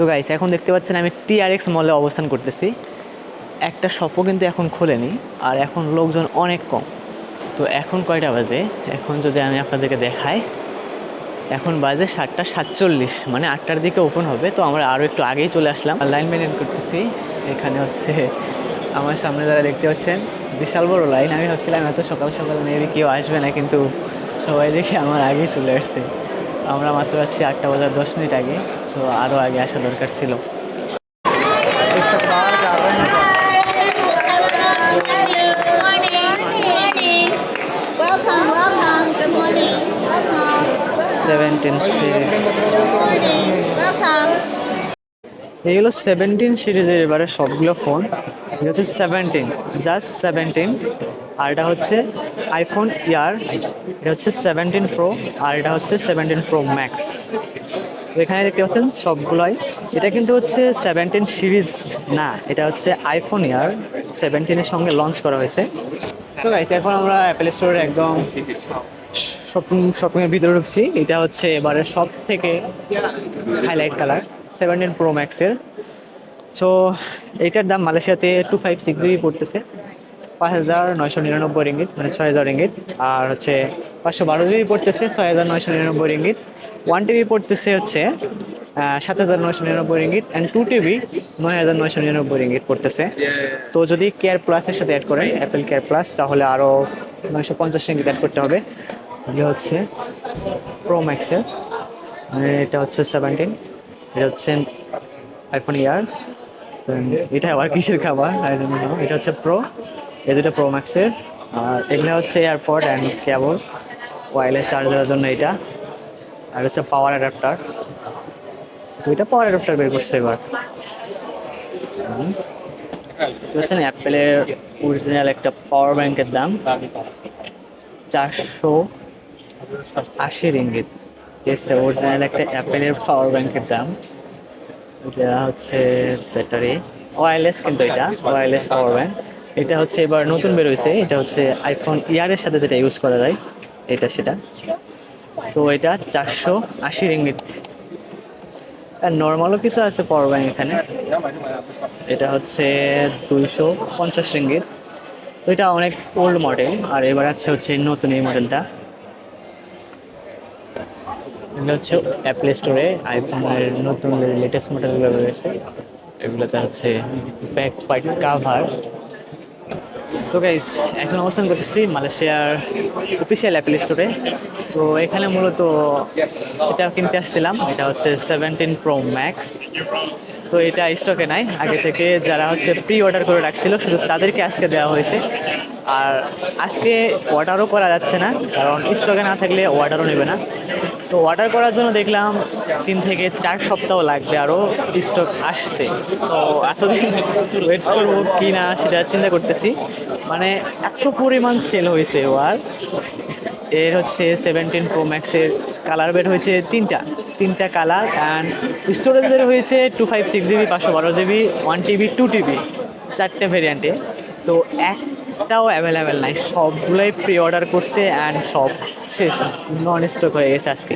তো গাইস এখন দেখতে পাচ্ছেন আমি টিআরএক্স মলে অবস্থান করতেছি। একটা শপও কিন্তু এখন খোলেনি, আর এখন লোকজন অনেক কম। তো এখন কয়টা বাজে? এখন যদি আমি আপনাদেরকে দেখাই, এখন বাজে সাতটা সাতচল্লিশ মানে আটটার দিকে ওপেন হবে। তো আমরা আরও একটু আগেই চলে আসলাম। লাইন মেনটেন করতেছি। এখানে হচ্ছে আমার সামনে যারা দেখতে পাচ্ছেন, বিশাল বড় লাইন আমি ভাবছিলাম এত সকাল সকাল মেবি কেউ আসবে না, কিন্তু সবাই দেখে আমার আগেই চলে আসছে। আমরা মাত্র আছি আটটা বাজার দশ মিনিট আগে। তো আরও আগে আসা দরকার ছিল. সেভেন্টিন সিরিজ সেভেন্টিন সিরিজের এবারে সবগুলো ফোন এটা হচ্ছে সেভেন্টিন জাস্ট সেভেন্টিন আর এটা হচ্ছে আইফোন ইয়ার এটা হচ্ছে সেভেন্টিন প্রো আর এটা হচ্ছে সেভেন্টিন প্রো ম্যাক্স এখানে দেখতে পাচ্ছেন সবগুলোই। এটা কিন্তু হচ্ছে সেভেন্টিন সিরিজ না, এটা হচ্ছে আইফোন ইয়ার সেভেন্টিনের সঙ্গে লঞ্চ করা হয়েছে। এখন আমরা অ্যাপেল স্টোরের একদম শপিং শপিংয়ের ভিতরে ঢুকছি। এটা হচ্ছে এবারে সব থেকে হাইলাইট কালার সেভেন্টিন প্রো ম্যাক্সের সো এইটার দাম মালয়েশিয়াতে টু ফাইভ সিক্স জিবি পড়তেছে। পাঁচ হাজার নয়শো নিরানব্বই রিঙ্গিত মানে ছয় হাজার রিঙ্গিত। আর হচ্ছে পাঁচশো বারো জিবি পড়তেছে, ছয় হাজার নয়শো নিরানব্বই রিঙ্গিত। ওয়ান টিবি পড়তেছে হচ্ছে সাত হাজার নয়শো নিরানব্বই রিঙ্গিত অ্যান্ড টু টিবি নয় হাজার নয়শো নিরানব্বই রিঙ্গিত পড়তেছে। তো যদি কেয়ার প্লাসের সাথে অ্যাড করেন অ্যাপেল কেয়ার প্লাস তাহলে আরও নয়শো পঞ্চাশ রিঙ্গিত অ্যাড করতে হবে। এটা হচ্ছে প্রো ম্যাক্সের এটা হচ্ছে সেভেন্টিন এটা হচ্ছে আইফোন ইয়ার এটা আবার কিসের খাবার. এটা হচ্ছে প্রো এই দুটো প্রো ম্যাক্সের আর এগুলো হচ্ছে এয়ারপড অ্যান্ড কেবল ওয়াইলেস চার্জারের জন্য এটা। আর হচ্ছে পাওয়ার অ্যাডাপ্টার এটা পাওয়ার অ্যাডাপ্টার বের করছে এবার। হুম। এটা হচ্ছে না অ্যাপেলের অরিজিনাল একটা পাওয়ার ব্যাংকের দাম চারশো আশি রিঙ্গিত এসে অরিজিনাল একটা অ্যাপেলের পাওয়ার ব্যাংকের দাম। এটা হচ্ছে ব্যাটারি ওয়্যারলেস কিন্তু এটা ওয়্যারলেস পাওয়ার ব্যাংক এটা হচ্ছে এবার নতুন বেরোইছে এটা হচ্ছে আইফোন ইয়ারের সাথে যেটা ইউজ করা যায়, এটা সেটা। তো এটা চারশো আশি রিঙ্গিত। আর নর্মালও কিছু আছে পাওয়ার এখানে। এটা হচ্ছে দুইশো পঞ্চাশ রিঙ্গিত। তো এটা অনেক ওল্ড মডেল আর এবার আছে হচ্ছে নতুন এই মডেলটা এগুলো হচ্ছে অ্যাপল স্টোরে আইফোনের নতুন লেটেস্ট মডেলগুলো রয়েছে। এগুলোতে হচ্ছে ব্যাক পাইট কাভার তো গাইস এখন অবস্থান করতেছি মালয়েশিয়ার অফিসিয়াল অ্যাপেল স্টোরে তো এখানে মূলত যেটা কিনতে আসছিলাম, এটা হচ্ছে সেভেন্টিন প্রো ম্যাক্স তো এটা স্টকে নাই, আগে থেকে যারা হচ্ছে প্রি অর্ডার করে রাখছিল, শুধু তাদেরকে আজকে দেওয়া হয়েছে। আর আজকে অর্ডারও করা যাচ্ছে না, কারণ স্টকে না থাকলে অর্ডারও নেবে না। তো অর্ডার করার জন্য দেখলাম তিন থেকে চার সপ্তাহ লাগবে আরও স্টক আসতে। তো এতদিন ওয়েট করব কি না সেটা চিন্তা করতেছি। মানে এত পরিমাণ সেল হয়েছে ও আর এর হচ্ছে সেভেন্টিন প্রো ম্যাক্সের কালার বের হয়েছে তিনটা। তিনটা কালার অ্যান্ড স্টোরেজ বের হয়েছে টু ফাইভ সিক্স জিবি পাঁচশো বারো GB one TB two TB চারটে ভেরিয়েন্টে তো একটাও অ্যাভেলেবেল নাই। সবগুলোই প্রি অর্ডার করছে অ্যান্ড সব শেষ নন স্টক হয়ে গেছে আজকে।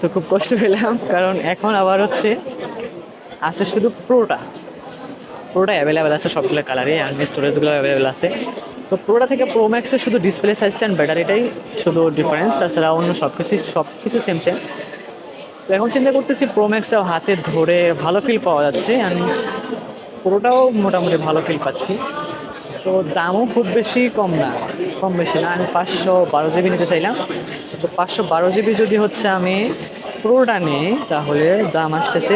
তো খুব কষ্ট পেলাম, কারণ এখন আবার হচ্ছে, আছে শুধু প্রোটা প্রোটা অ্যাভেলেবেল আছে সবগুলো কালারে অ্যান্ড স্টোরেজগুলো অ্যাভেলেবেল আছে। তো প্রোটা থেকে প্রো ম্যাক্সের শুধু ডিসপ্লে সাইজটা অ্যান্ড ব্যাটারিটাই শুধু ডিফারেন্স তাছাড়া অন্য সব কিছু সব কিছু সেম সেম তো এখন চিন্তা করতেছি প্রো ম্যাক্সটাও হাতে ধরে ভালো ফিল পাওয়া যাচ্ছে অ্যান্ড পুরোটাও মোটামুটি ভালো ফিল পাচ্ছি। তো দামও খুব বেশি, কম না, কম বেশি না। আমি পাঁচশো বারো জিবি নিতে চাইলাম। তো পাঁচশো বারো জিবি যদি হচ্ছে আমি প্রোটা নিই, তাহলে দাম আসতেছে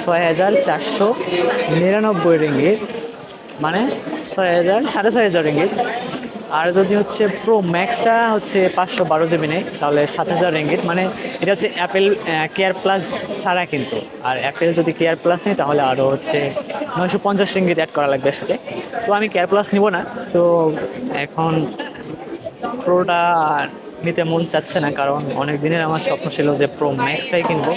ছয় হাজার চারশো নিরানব্বই রিঙ্গিত। মানে ছয় হাজার, সাড়ে ছয় হাজার রিঙ্গিত। আর যদি হচ্ছে প্রো ম্যাক্সটা হচ্ছে পাঁচশো বারো জিবি নেই, তাহলে সাত হাজার রিঙ্গিত মানে এটা হচ্ছে অ্যাপেল কেয়ার প্লাস ছাড়া কিন্তু। আর অ্যাপেল যদি কেয়ার প্লাস নেই তাহলে আরও হচ্ছে নয়শো পঞ্চাশ রিঙ্গিত অ্যাড করা লাগবে সাথে তো আমি কেয়ার প্লাস নিব না। তো এখন প্রোটা নিতে মন চাচ্ছে না, কারণ অনেক দিনের আমার স্বপ্ন ছিল যে প্রো ম্যাক্সটাই কিনবো।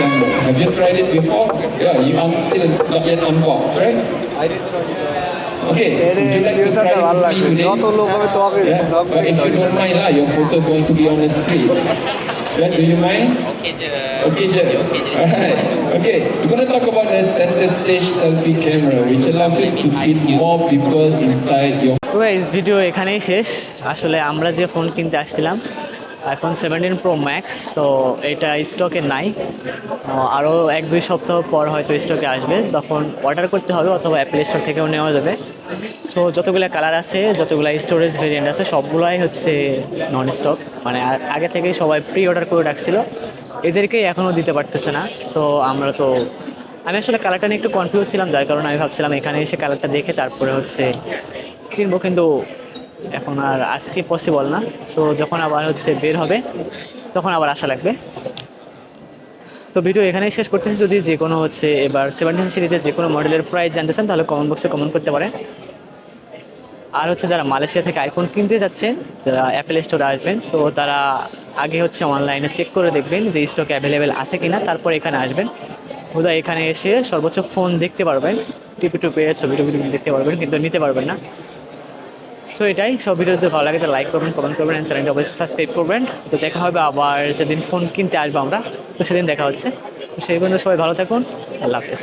Have you tried it before? Yeah, you un- still not yet unboxed, right? I did try it. Okay, would you like to try with me today? Yeah, but if you don't mind, lah, your photo going to be on the screen. Yeah, do you mind? Okay je. Okay, je. Okay je. Alright. Okay, we're gonna talk about the center stage selfie camera, which allows you to fit more people inside your তো guys video এখানেই শেষ আসলে আমরা যে phone কিনতে আসছিলাম iPhone seventeen pro max তো এটা স্টকে নাই। আরও এক দুই সপ্তাহ পর হয়তো স্টকে আসবে। তখন অর্ডার করতে হবে অথবা অ্যাপেল স্টোর থেকেও নেওয়া যাবে। সো যতগুলো কালার আছে, যতগুলো স্টোরেজ ভেরিয়েন্ট আছে, সবগুলোই হচ্ছে নন স্টক মানে আগে থেকেই সবাই প্রি অর্ডার করে রাখছিল। এদেরকেই এখনও দিতে পারতেছে না। সো আমরা তো, আমি আসলে কালারটা নিয়ে একটু কনফিউজ ছিলাম, যার কারণে আমি ভাবছিলাম এখানে এসে কালারটা দেখে তারপরে হচ্ছে কিনবো। কিন্তু এখন আর আজকে পসিবল না। সো যখন আবার হচ্ছে বের হবে, তখন আবার আশা লাগবে। তো ভিডিও এখানেই শেষ করতেছি। যদি যে কোনো হচ্ছে এবার সেভেন্টিন সিরিজের যে কোনো মডেলের প্রাইস জানতে চান, তাহলে কমেন্ট বক্সে কমেন্ট করতে পারেন। আর হচ্ছে যারা মালয়েশিয়া থেকে আইফোন কিনতে যাচ্ছেন, যারা অ্যাপেল স্টোরে আসবেন, তো তারা আগে হচ্ছে অনলাইনে চেক করে দেখবেন যে স্টক অ্যাভেলেবেল আছে কি না তারপর এখানে আসবেন। হুদা এখানে এসে সর্বোচ্চ ফোন দেখতে পারবেন। টিপি টুপে ছবি টবি দেখতে পারবেন, কিন্তু নিতে পারবেন না। সো এটাই সব ভিডিও যদি ভালো লাগে, তাহলে লাইক করবেন কমেন্ট করবেন অ্যান্ড চ্যানেলটা অবশ্যই সাবস্ক্রাইব করবেন। তো দেখা হবে আবার যেদিন ফোন কিনতে আসব আমরা, তো সেদিন দেখা হচ্ছে। তো সেই পর্যন্ত সবাই ভালো থাকুন, আল্লাহ হাফেজ।